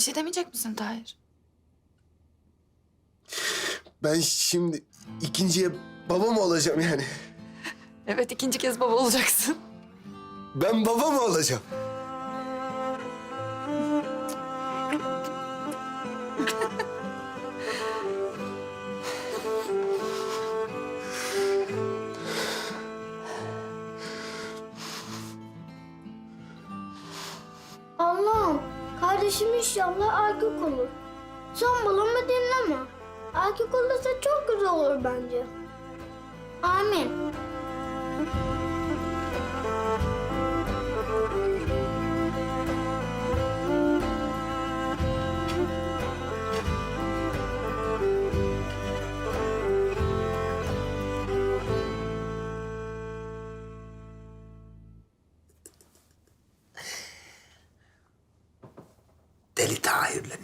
Bir şey demeyecek misin Tahir? Ben şimdi ikinciye baba mı olacağım yani? Evet ikinci kez baba olacaksın. Ben baba mı olacağım? Kardeşim inşallah erkek olur. Son balımı dinleme. Erkek olursa çok güzel olur bence. Amin.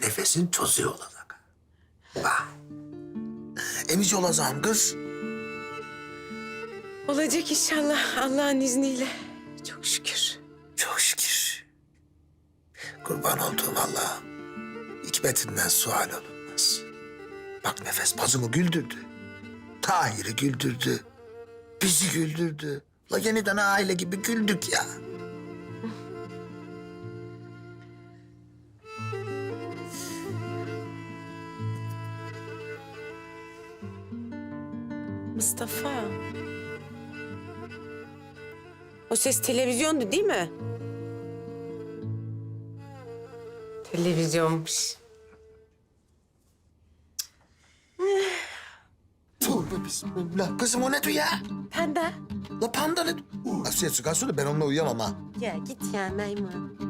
Nefesin tozuyor olacak. Vay. Emici olacağım kız. Olacak inşallah Allah'ın izniyle. Çok şükür. Çok şükür. Kurban olduğum Allah'ım. Hikmetinden sual olunmaz. Bak nefes bacımı güldürdü. Tahir'i güldürdü. Bizi güldürdü. La yeniden aile gibi güldük ya. Mustafa. O ses televizyondu değil mi? Televizyonmuş. Tövbe bismillah. Kızım o ne diyor ya? Panda. La panda ne? Asiye çıkar söyle ben onunla uyuyamam ha. Ya git ya maymun.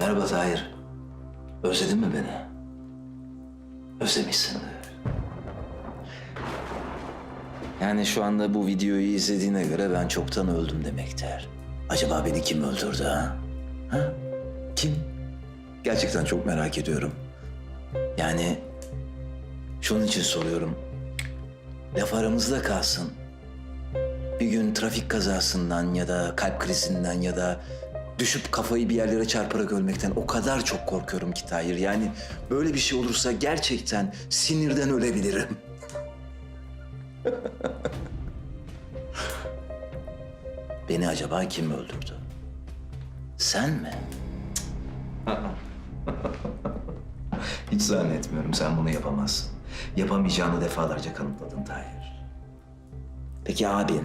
Merhaba Tahir. Özledin mi beni? Özlemişsindir. Yani şu anda bu videoyu izlediğine göre ben çoktan öldüm demektir. Acaba beni kim öldürdü ha? Ha? Kim? Gerçekten çok merak ediyorum. Yani şunun için soruyorum. Laf aramızda kalsın. Bir gün trafik kazasından ya da kalp krizinden ya da düşüp kafayı bir yerlere çarparak ölmekten o kadar çok korkuyorum ki Tahir. Yani böyle bir şey olursa gerçekten sinirden ölebilirim. Beni acaba kim öldürdü? Sen mi? Hiç zannetmiyorum sen bunu yapamazsın. Yapamayacağını defalarca kanıtladın Tahir. Peki abin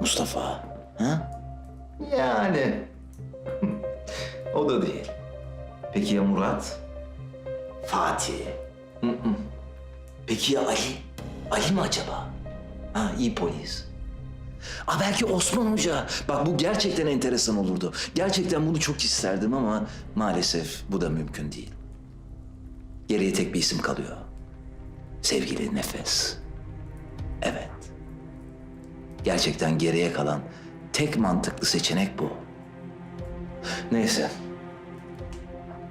Mustafa? Ha? Yani o da değil. Peki ya Murat? Fatih? Peki ya Ali? Ali mi acaba? Ha iyi polis. Aa, belki Osman Hoca. Bak bu gerçekten enteresan olurdu. Gerçekten bunu çok isterdim ama maalesef bu da mümkün değil. Geriye tek bir isim kalıyor. Sevgili Nefes. Evet. Gerçekten geriye kalan tek mantıklı seçenek bu. Neyse.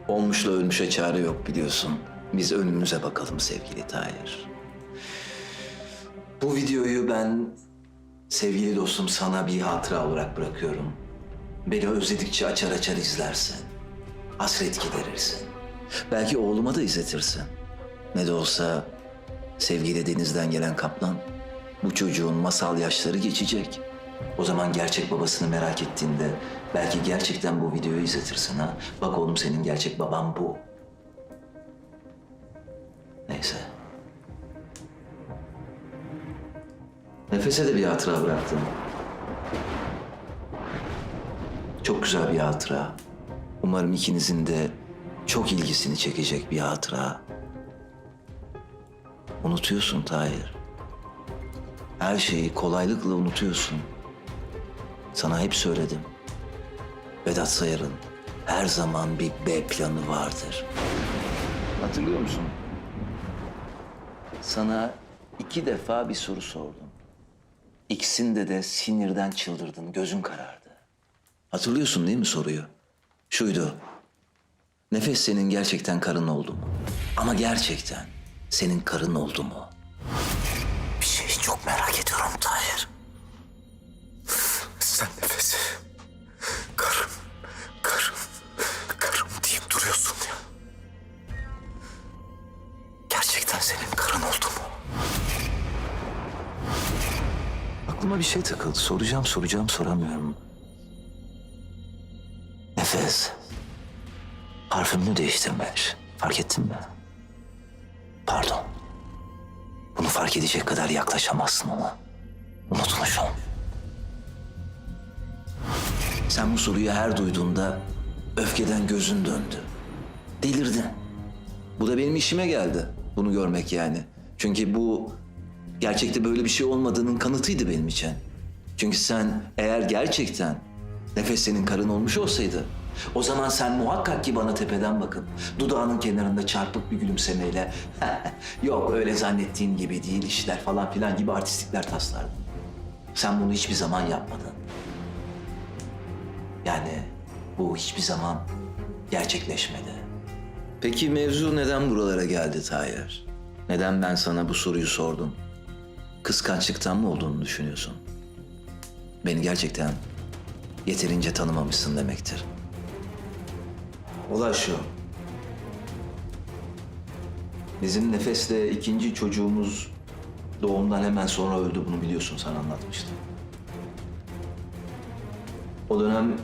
Olmuşla ölmüşe çare yok biliyorsun. Biz önümüze bakalım sevgili Tahir. Bu videoyu ben sevgili dostum sana bir hatıra olarak bırakıyorum. Beni özledikçe açar açar izlersin. Hasret giderirsin. Belki oğluma da izletirsin. Ne de olsa sevgili denizden gelen kaplan bu çocuğun masal yaşları geçecek. O zaman gerçek babasını merak ettiğinde belki gerçekten bu videoyu izletirsin ha. Bak oğlum senin gerçek baban bu. Neyse. Nefese de bir hatıra bıraktım. Çok güzel bir hatıra. Umarım ikinizin de çok ilgisini çekecek bir hatıra. Unutuyorsun Tahir. Her şeyi kolaylıkla unutuyorsun. Sana hep söyledim. Vedat Sayar'ın her zaman bir B planı vardır. Hatırlıyor musun? Sana iki defa bir soru sordum. İkisinde de sinirden çıldırdın, gözün karardı. Hatırlıyorsun değil mi soruyu? Şuydu. Nefes senin gerçekten karın oldu mu? Ama gerçekten senin karın oldu mu? Bir şeyi çok merak ediyorum Aklıma bir şey takıldı. Soracağım soracağım soramıyorum. Nefes. Parfümünü değiştirmiş. Fark ettin mi? Pardon. Bunu fark edecek kadar yaklaşamazsın ona. Unutmuşum. Sen bu soruyu her duyduğunda öfkeden gözün döndü. Delirdin. Bu da benim işime geldi. Bunu görmek yani. Çünkü bu gerçekte böyle bir şey olmadığının kanıtıydı benim için. Çünkü sen eğer gerçekten nefes senin karın olmuş olsaydı o zaman sen muhakkak ki bana tepeden bakıp dudağının kenarında çarpık bir gülümsemeyle yok öyle zannettiğin gibi değil işler falan filan gibi artistlikler taslardın. Sen bunu hiçbir zaman yapmadın. Yani bu hiçbir zaman gerçekleşmedi. Peki mevzu neden buralara geldi Tahir? Neden ben sana bu soruyu sordum? Kıskançlıktan mı olduğunu düşünüyorsun? Beni gerçekten yeterince tanımamışsın demektir. Olay şu. Bizim Nefes'le ikinci çocuğumuz doğumdan hemen sonra öldü. Bunu biliyorsun sana anlatmıştım. O dönem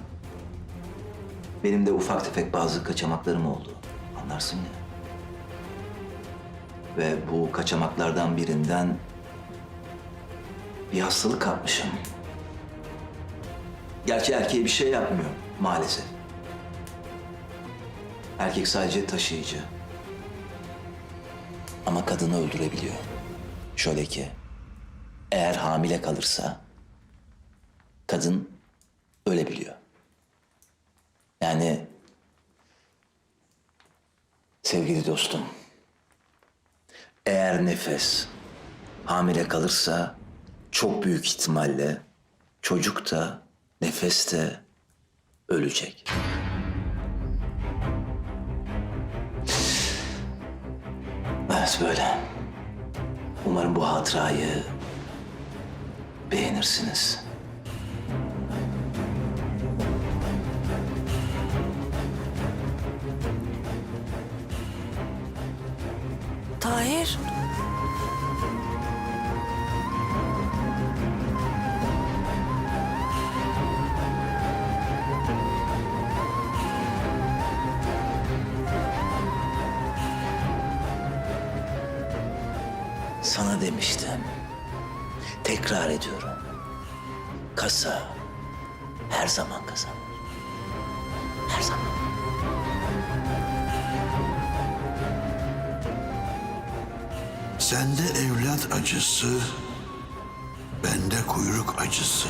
benim de ufak tefek bazı kaçamaklarım oldu. Anlarsın ya. Ve bu kaçamaklardan birinden bir hastalık kapmışım. Gerçi erkeğe bir şey yapmıyor maalesef. Erkek sadece taşıyıcı. Ama kadını öldürebiliyor. Şöyle ki, eğer hamile kalırsa kadın ölebiliyor. Yani Sevgili dostum, eğer nefes hamile kalırsa çok büyük ihtimalle çocuk da nefes de ölecek. Evet böyle. Umarım bu hatırayı beğenirsiniz. Tahir. Demiştim. Tekrar ediyorum. Kasa her zaman kazanır. Her zaman. Sende evlat acısı, bende kuyruk acısı.